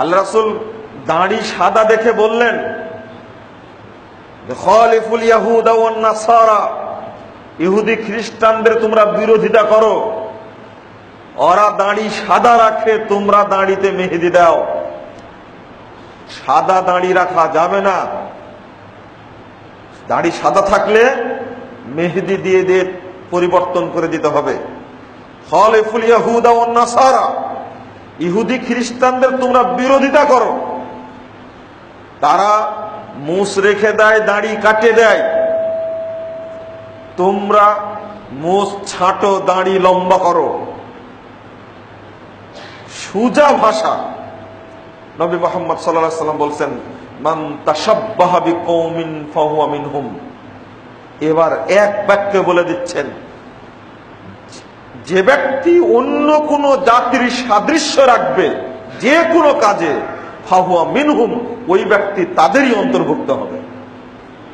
আল্লাহ রাসুল দাড়ি সাদা দেখে বললেন ইহুদি খ্রিস্টানদের তোমরা বিরোধিতা করো। ওরা দাঁড়ি সাদা রাখে, তোমরা দাঁড়িতে মেহেদি দাও। সাদা দাঁড়ি রাখা যাবে না। দাঁড়ি সাদা থাকলে মেহেদি দিয়ে দিয়ে পরিবর্তন করে দিতে হবে। ফল খলিফুল ইয়াহুদা ওয়ান নাসারা ইহুদি খ্রিস্টানদের তোমরা বিরোধিতা করো। তারা মুস রেখে দেয়, দাড়ি কাটে দেয়। তোমরা মুস ছাটো, দাড়ি লম্বা করো। সুজা ভাষা। নবী মোহাম্মদ সাল্লাহ সাল্লাম বলছেন, মান তাসাব্বাহা বিকৌমিন ফাহুয়া মিনহুম। এবার এক বাক্যে বলে দিচ্ছেন যে ব্যক্তি অন্য কোন জাতির সাদৃশ্য রাখবে, যে কোনো কাজে, ফাহুয়া মিনহুম, ওই ব্যক্তি তাদেরই অন্তর্ভুক্ত হবে।